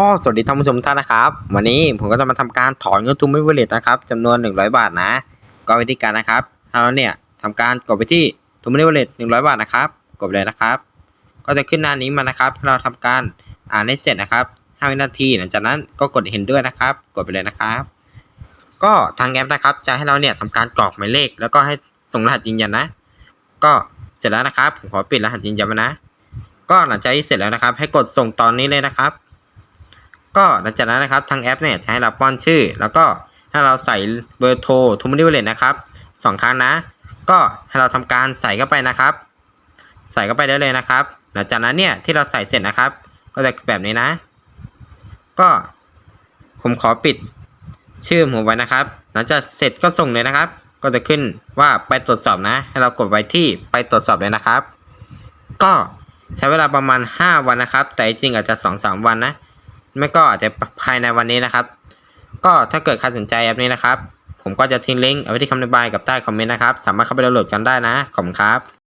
ก็สวัสดีท่านผู้ชมทุกท่านนะครับ วันนี้ผมก็จะมาทำการถอนเงินทุนไม่เวลเลตนะครับจำนวน 100 บาทนะ ก็วิธีการนะครับเราเนี่ยทำการกดไปที่ทุนไม่เวลเลต100 บาทนะครับ กดเลยนะครับ ก็จะขึ้นหน้านี้มานะครับให้เราทำการอ่านให้เสร็จนะครับ5วินาทีหลังจากนั้นก็กดเห็นด้วยนะครับ กดไปเลยนะครับ ก็ทางแอปนะครับจะให้เราเนี่ยทำการกรอกหมายเลข แล้วก็ให้ส่งรหัสยืนยันนะ ก็เสร็จแล้วนะครับผมขอปิดรหัสยืนยันนะ ก็หลังจากที่เสร็จแล้วนะครับ ให้กดส่งตอนนี้เลยนะครับ ก็หลังจากนั้นนะครับทางแอปเนี่ยจะให้เราป้อนชื่อ แล้วก็ให้เราใส่เบอร์โทรทูมินิเวเลตนะครับสองครั้งนะ ก็ให้เราทำการใส่เข้าไปนะครับ ใส่เข้าไปได้เลยนะครับ หลังจากนั้นเนี่ยที่เราใส่เสร็จนะครับ ก็จะแบบนี้นะ ก็ผมขอปิดชื่อผมไว้นะครับ หลังจากเสร็จก็ส่งเลยนะครับ ก็จะขึ้นว่าไปตรวจสอบนะ ให้เรากดไว้ที่ไปตรวจสอบเลยนะครับ ก็ใช้เวลาประมาณ 5 วันนะครับ แต่จริงอาจจะ 2-3 วันนะ ไม่ก็อาจจะภายในวันนี้นะครับ ก็ถ้าเกิดใครสนใจแอปนี้นะครับ ผมก็จะทิ้งลิงก์เอาไว้ที่คำอธิบายกับใต้คอมเมนต์นะครับ สามารถเข้าไปดาวน์โหลดกันได้นะ ขอบคุณครับ